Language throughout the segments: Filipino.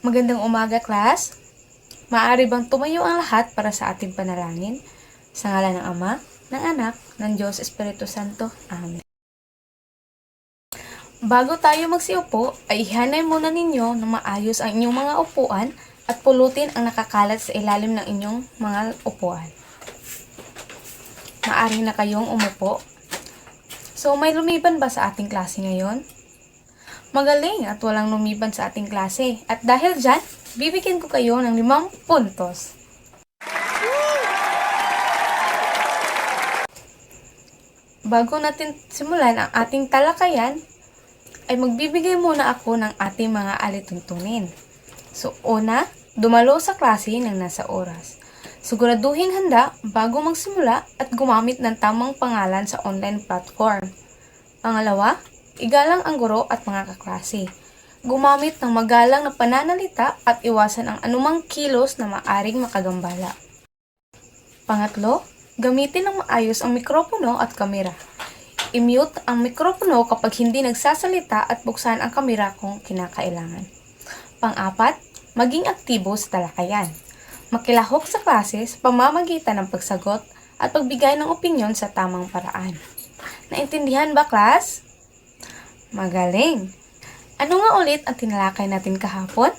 Magandang umaga, class. Maaari bang tumayo ang lahat para sa ating panalangin? Sa ngala ng Ama, ng Anak, ng Diyos Espiritu Santo. Amen. Bago tayo magsiupo, ay ihanay muna ninyo na maayos ang inyong mga upuan at pulutin ang nakakalat sa ilalim ng inyong mga upuan. Maari na kayong umupo. So, may lumiban ba sa ating klase ngayon? Magaling at walang lumiban sa ating klase. At dahil dyan, bibigyan ko kayo ng limang puntos. Bago natin simulan ang ating talakayan, ay magbibigay muna ako ng ating mga alituntunin. So, una, dumalo sa klase ng nasa oras. Siguraduhin handa bago magsimula at gumamit ng tamang pangalan sa online platform. Pangalawa, igalang ang guro at mga kaklase. Gumamit ng magalang na pananalita at iwasan ang anumang kilos na maaring makagambala. Pangatlo, gamitin ng maayos ang mikropono at kamera. I-mute ang mikropono kapag hindi nagsasalita at buksan ang kamera kung kinakailangan. Pang-apat, maging aktibo sa talakayan. Makilahok sa klase sa pamamagitan ng pagsagot at pagbigay ng opinyon sa tamang paraan. Naintindihan ba, class? Magaling! Ano nga ulit ang tinalakay natin kahapon?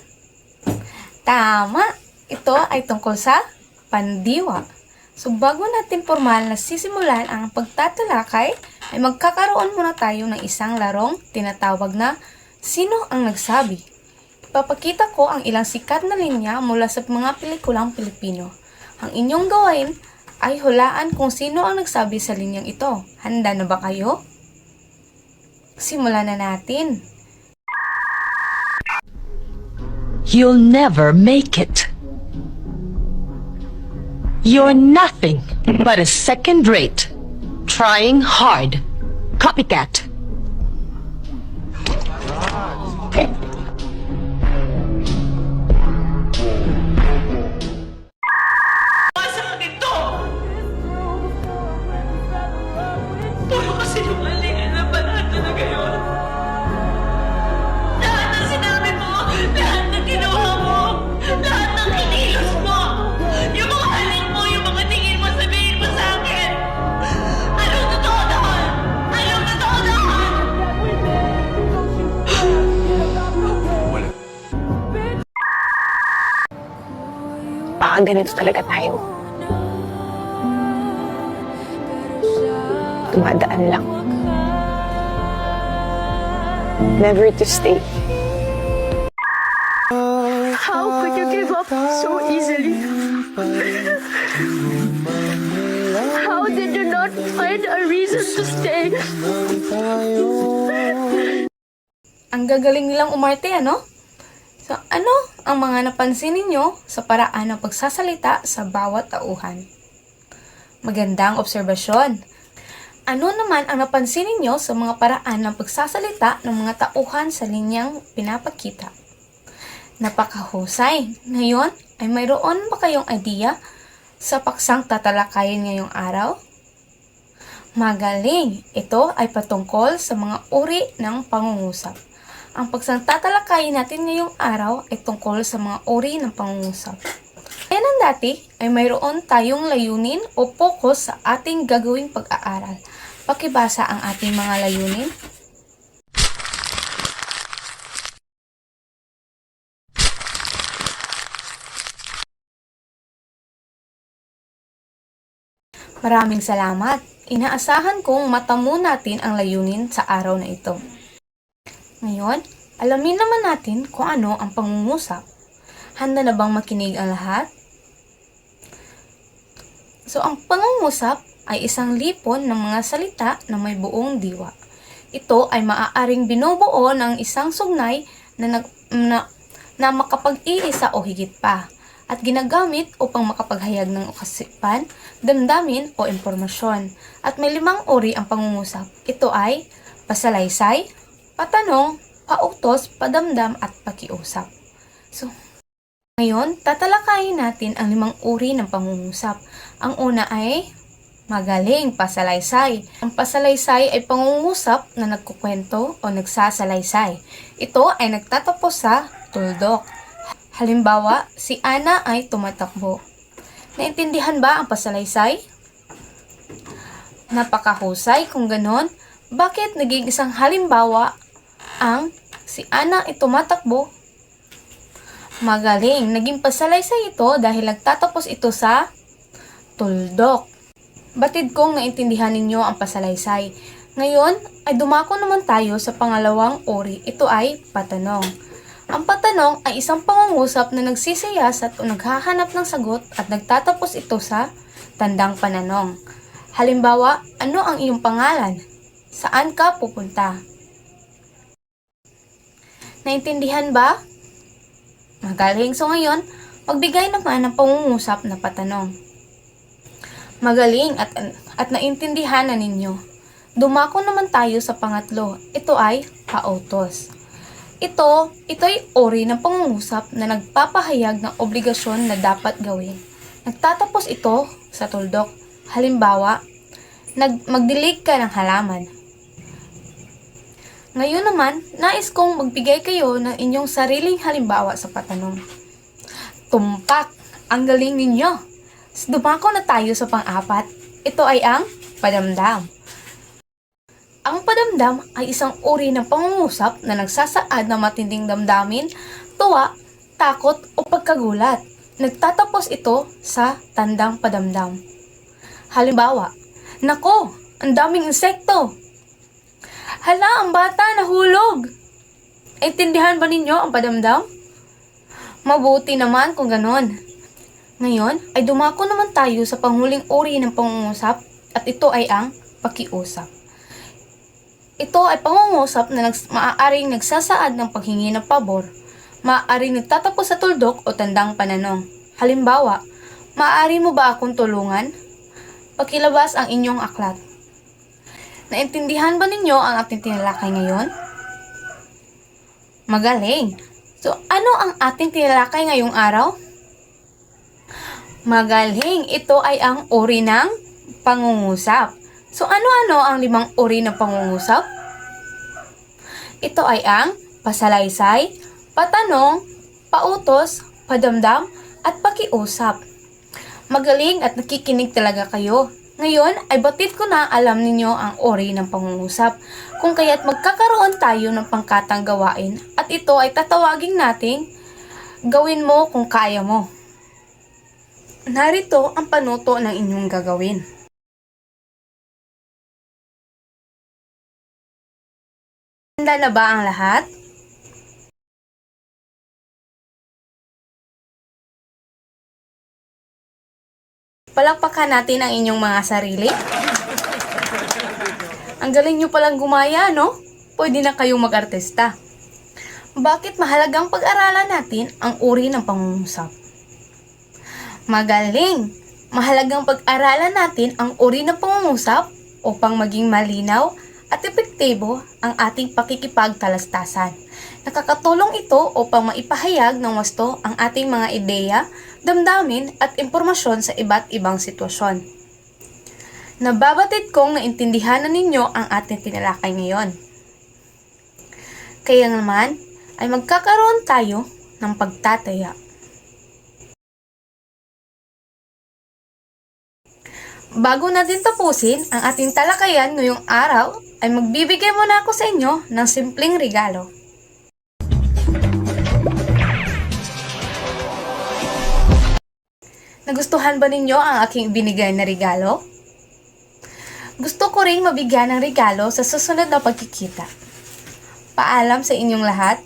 Tama! Ito ay tungkol sa pandiwa. So bago natin formal na sisimulan ang pagtatalakay, ay magkakaroon muna tayo ng isang larong tinatawag na Sino ang Nagsabi? Ipapakita ko ang ilang sikat na linya mula sa mga pelikulang Pilipino. Ang inyong gawin ay hulaan kung sino ang nagsabi sa linyang ito. Handa na ba kayo? Simulan na natin. You'll never make it. You're nothing but a second rate, trying hard, copycat. Baka ganito talaga tayo. Tumadaan lang. Never to stay. How could you give up so easily? How did you not find a reason to stay? Ang gagaling nilang umarte, ano? So, ano ang mga napansin ninyo sa paraan ng pagsasalita sa bawat tauhan? Magandang obserbasyon. Ano naman ang napansin ninyo sa mga paraan ng pagsasalita ng mga tauhan sa linyang pinapakita? Napakahusay. Ngayon, ay mayroon ba kayong idea sa paksang tatalakayin ngayong araw? Magaling! Ito ay patungkol sa mga uri ng pangungusap. Ang pagsang-tatalakayin natin ngayong araw ay tungkol sa mga uri ng pangungusap. Kaya ng dati ay mayroon tayong layunin o focus sa ating gagawing pag-aaral. Pakibasa ang ating mga layunin. Maraming salamat. Inaasahan kong matamo natin ang layunin sa araw na ito. Ngayon, alamin naman natin kung ano ang pangungusap. Handa na bang makinig ang lahat? So, ang pangungusap ay isang lipon ng mga salita na may buong diwa. Ito ay maaaring binubuo ng isang sugnay na, nag, na, na makapag-iisa o higit pa at ginagamit upang makapaghayag ng kasipan, damdamin o impormasyon. At may limang uri ang pangungusap. Ito ay pasalaysay, patanong, pautos, padamdam at pakiusap. So, ngayon, tatalakayin natin ang limang uri ng pangungusap. Ang una ay magaling, pasalaysay. Ang pasalaysay ay pangungusap na nagkukwento o nagsasalaysay. Ito ay nagtatapos sa tuldok. Halimbawa, si Ana ay tumatakbo. Naintindihan ba ang pasalaysay? Napakahusay kung ganon. Bakit naging isang halimbawa ang si Ana ay tumatakbo? Magaling, naging pasalaysay ito dahil nagtatapos ito sa tuldok. Batid kong naintindihan ninyo ang pasalaysay. Ngayon ay dumako naman tayo sa pangalawang uri. Ito ay patanong. Ang patanong ay isang pangungusap na nagsisiyasat o naghahanap ng sagot at nagtatapos ito sa tandang pananong. Halimbawa, ano ang iyong pangalan? Saan ka pupunta? Naintindihan ba? Magaling. So ngayon, magbigay naman ng pangungusap na patanong. Magaling at, at naintindihan na ninyo. Dumako naman tayo sa pangatlo. Ito ay pautos. Ito, ito ay ori ng pangungusap na nagpapahayag ng obligasyon na dapat gawin. Nagtatapos ito sa tuldok. Halimbawa, nag, magdilig ka ng halaman. Ngayon naman, nais kong magbigay kayo ng inyong sariling halimbawa sa patanong. Tumpak! Ang galing ninyo! Dumako na tayo sa pang-apat. Ito ay ang padamdam. Ang padamdam ay isang uri ng pangungusap na nagsasaad ng matinding damdamin, tuwa, takot o pagkagulat. Nagtatapos ito sa tandang padamdam. Halimbawa, Nako, ang daming insekto. Hala, ang bata nahulog. Intindihan ba ninyo ang padamdam? Mabuti naman kung ganon. Ngayon ay dumako naman tayo sa panghuling uri ng pangungusap at ito ay ang pakiusap. Ito ay pangungusap na nags- maaaring nagsasaad ng paghingi ng pabor, maaaring nagtatapos sa tuldok o tandang pananong. Halimbawa, maaari mo ba akong tulungan? Pakilabas ang inyong aklat. Naintindihan ba ninyo ang ating tinalakay ngayon? Magaling! So, ano ang ating tinalakay ngayong araw? Magaling! Ito ay ang uri ng pangungusap. So, ano-ano ang limang uri ng pangungusap? Ito ay ang pasalaysay, patanong, pautos, padamdam, at pakiusap. Magaling at nakikinig talaga kayo. Ngayon ay batid ko na alam ninyo ang ori ng pangungusap. Kung kaya't magkakaroon tayo ng pangkatang gawain at ito ay tatawagin nating gawin mo kung kaya mo. Narito ang panuto ng inyong gagawin. Handa na ba ang lahat? Palakpakan natin ang inyong mga sarili. Ang galing nyo palang gumaya, no? Pwede na kayong mag-artista. Bakit mahalagang pag-aralan natin ang uri ng pangungusap? Magaling! Mahalagang pag-aralan natin ang uri ng pangungusap upang maging malinaw at epektibo ang ating pakikipagtalastasan. Nakakatulong ito upang maipahayag ng wasto ang ating mga ideya, damdamin at impormasyon sa iba't ibang sitwasyon. Nababatid kong naintindihan na ninyo ang ating tinalakay ngayon. Kaya naman ay magkakaroon tayo ng pagtataya. Bago natin tapusin ang ating talakayan ngayong araw, ay magbibigay muna ako sa inyo ng simpleng regalo. Nagustuhan ba ninyo ang aking binigay na regalo? Gusto ko ring mabigyan ng regalo sa susunod na pagkikita. Paalam sa inyong lahat